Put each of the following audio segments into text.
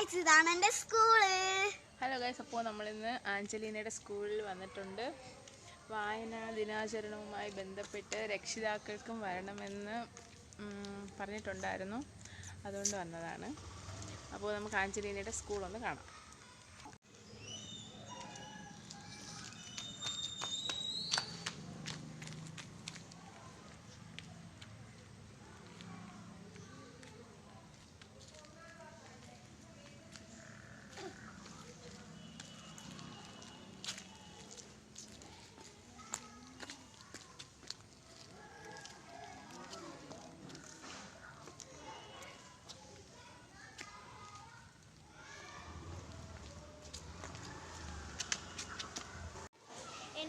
Guys ഇതാണ് എന്റെ school. Hello guys അപ്പോൾ നമ്മളിന്ന് ആഞ്ചലീനയുടെ സ്കൂളിൽ വന്നിട്ടുണ്ട്. വായനാ ദിനാചരണവുമായി ബന്ധപ്പെട്ട് രക്ഷിതാക്കൾക്കും വരണമെന്ന് പറഞ്ഞിട്ടുണ്ടായിരുന്നു. അതുകൊണ്ട് വന്നതാണ്. അപ്പോൾ നമുക്ക് ആഞ്ചലീനയുടെ സ്കൂളൊന്ന് കാണാം.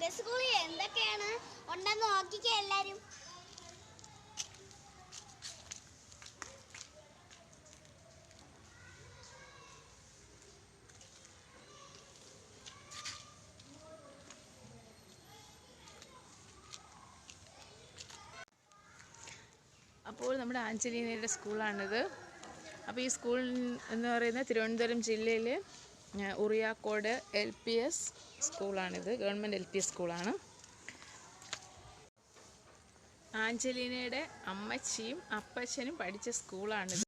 എന്റെ സ്കൂളിൽ എന്തൊക്കെയാണ് ഉണ്ടെന്ന് നോക്കിക്കേ എല്ലാരും. അപ്പോൾ നമ്മുടെ ആഞ്ചലീനയുടെ സ്കൂളാണിത് അപ്പോൾ ഈ സ്കൂൾ എന്ന് പറയുന്നത് തിരുവനന്തപുരം ജില്ലയിൽ ഉറിയാക്കോട് എൽ പി എസ് സ്കൂളാണിത്. ഗവൺമെന്റ് എൽ പി എസ് സ്കൂളാണ്. ആഞ്ചലീനയുടെ അമ്മച്ചിയും അപ്പച്ചനും പഠിച്ച സ്കൂളാണിത്.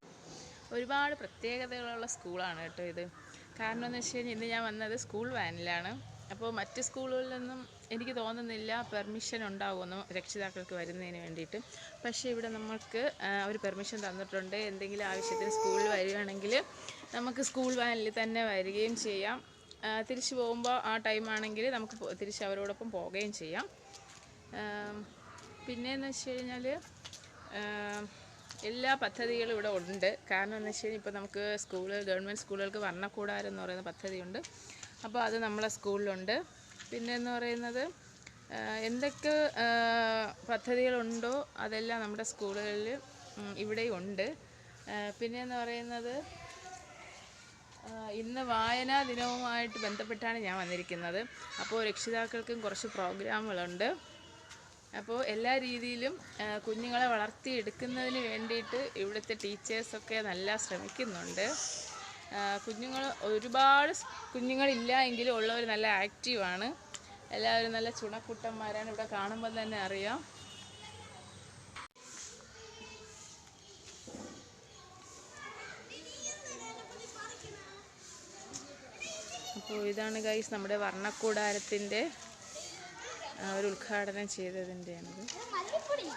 ഒരുപാട് പ്രത്യേകതകളുള്ള സ്കൂളാണ് കേട്ടോ ഇത്. കാരണം എന്ന് വെച്ച് കഴിഞ്ഞാൽ ഇന്ന് ഞാൻ വന്നത് സ്കൂൾ വാനിലാണ്. അപ്പോൾ മറ്റ് സ്കൂളുകളിൽ നിന്നും എനിക്ക് തോന്നുന്നില്ല പെർമിഷൻ ഉണ്ടാകുമെന്ന് രക്ഷിതാക്കൾക്ക് വരുന്നതിന് വേണ്ടിയിട്ട്. പക്ഷേ ഇവിടെ നമ്മൾക്ക് ഒരു പെർമിഷൻ തന്നിട്ടുണ്ട്. എന്തെങ്കിലും ആവശ്യത്തിന് സ്കൂളിൽ വരികയാണെങ്കിൽ നമുക്ക് സ്കൂൾ വാനിൽ തന്നെ വരികയും ചെയ്യാം. തിരിച്ചു പോകുമ്പോൾ ആ ടൈം ആണെങ്കിൽ നമുക്ക് തിരിച്ച് അവരോടൊപ്പം പോവുകയും ചെയ്യാം. പിന്നെയെന്ന് വെച്ച് കഴിഞ്ഞാൽ എല്ലാ പദ്ധതികളും ഇവിടെ ഉണ്ട്. കാരണം എന്ന് വെച്ച് കഴിഞ്ഞാൽ ഇപ്പോൾ നമുക്ക് സ്കൂൾ ഗവൺമെന്റ് സ്കൂളുകൾക്ക് വർണക്കൂടാരം എന്ന് പറയുന്ന പദ്ധതിയുണ്ട്. അപ്പോൾ അത് നമ്മളെ സ്കൂളിലുണ്ട്. പിന്നെ എന്ന് പറയുന്നത് എന്തൊക്കെ പദ്ധതികളുണ്ടോ അതെല്ലാം നമ്മുടെ സ്കൂളുകളിൽ ഇവിടെയും ഉണ്ട് പിന്നെ എന്ന് പറയുന്നത് ഇന്ന് വായനാ ദിനവുമായിട്ട് ബന്ധപ്പെട്ടാണ് ഞാൻ വന്നിരിക്കുന്നത്. അപ്പോൾ രക്ഷിതാക്കൾക്കും കുറച്ച് പ്രോഗ്രാമുകളുണ്ട്. അപ്പോൾ എല്ലാ രീതിയിലും കുഞ്ഞുങ്ങളെ വളർത്തിയെടുക്കുന്നതിന് വേണ്ടിയിട്ട് ഇവിടുത്തെ ടീച്ചേഴ്സൊക്കെ നല്ല ശ്രമിക്കുന്നുണ്ട്. കുഞ്ഞുങ്ങൾ ഒരുപാട് കുഞ്ഞുങ്ങളില്ല എങ്കിലും ഉള്ളവർ നല്ല ആക്റ്റീവാണ്. എല്ലാവരും നല്ല ചുണക്കുട്ടന്മാരാണ് ഇവിടെ കാണുമ്പോൾ തന്നെ അറിയാം. അപ്പോൾ ഇതാണ് ഗൈസ് നമ്മുടെ വർണക്കൂടാരത്തിന്റെ ഒരു ഉദ്ഘാടനം ചെയ്തതിന്റെയാണിത് മല്ലിപ്പൊടി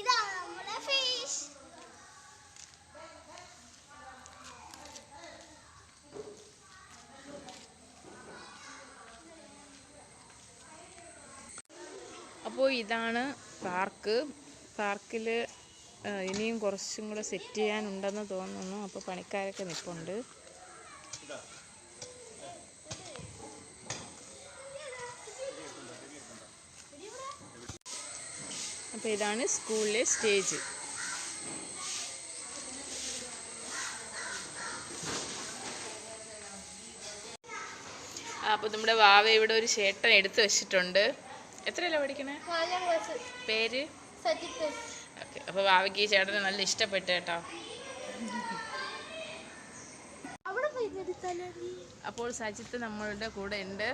ഇതാണ് നമ്മുടെ ഫിഷ് അപ്പോൾ ഇതാണ് പാർക്ക്. പാർക്കിൽ ഇനിയും കുറച്ചും കൂടെ സെറ്റ് ചെയ്യാനുണ്ടെന്ന് തോന്നുന്നു. അപ്പോൾ പണിക്കാരൊക്കെ നിൽപ്പുണ്ട് അപ്പോൾ ഇതാണ് സ്കൂളിലെ സ്റ്റേജ്. അപ്പോൾ നമ്മുടെ വാവ ഇവിടെ ഒരു ചേട്ടൻ എടുത്തു വെച്ചിട്ടുണ്ട്. എത്രയല്ല പഠിക്കണേ? പേര്? ഓക്കെ അപ്പോൾ ഭാവിക്ക് ഈ ചേട്ടനെ നല്ല ഇഷ്ടപ്പെട്ടു കേട്ടോ. അപ്പോൾ സജിത്ത് നമ്മളുടെ കൂടെ ഉണ്ട്.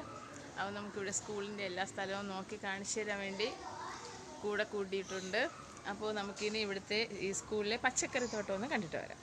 അവൻ നമുക്കിവിടെ സ്കൂളിന്റെ എല്ലാ സ്ഥലവും നോക്കി കാണിച്ചു തരാൻ വേണ്ടി കൂടെ കൂട്ടിയിട്ടുണ്ട്. അപ്പോൾ നമുക്കിനി ഇവിടുത്തെ ഈ സ്കൂളിലെ പച്ചക്കറി തോട്ടം ഒന്ന് കണ്ടിട്ട് വരാം.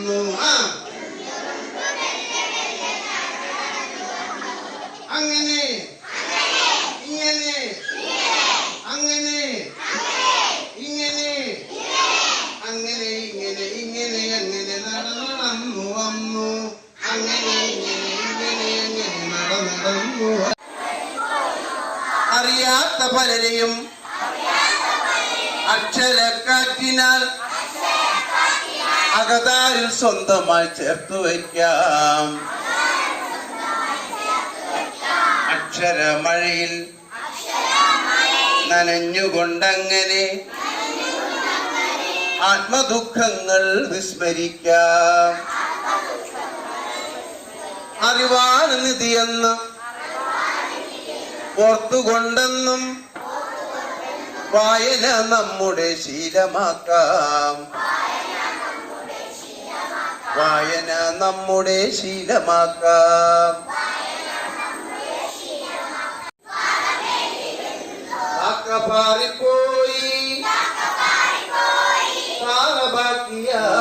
നടന്നു ആ. അങ്ങനെ. ഇങ്ങനെ. അങ്ങനെ. ഇങ്ങനെ. അങ്ങനെ ഇങ്ങനെ ഇങ്ങനെ അങ്ങനെ നടന്നു വന്നു അങ്ങനെ ഇങ്ങനെ ഇങ്ങനെ അങ്ങനെ നടന്നു അറിയാത്ത പലരെയും അക്ഷരക്കാറ്റിനാൽ അകതാരിൽ സ്വന്തമായി ചേർത്ത് വയ്ക്കാം. അക്ഷരമഴയിൽ നനഞ്ഞുകൊണ്ടങ്ങനെ ആത്മദുഃഖങ്ങൾ വിസ്മരിക്കാം. അറിവാണ് നിധിയെന്നും ഓർത്തുകൊണ്ടെന്നും വായന നമ്മുടെ ശീലമാക്കാം. വായന നമ്മുടെ ശീലമാക്കാം. പാറിപ്പോയി പാറ ബാക്കിയായി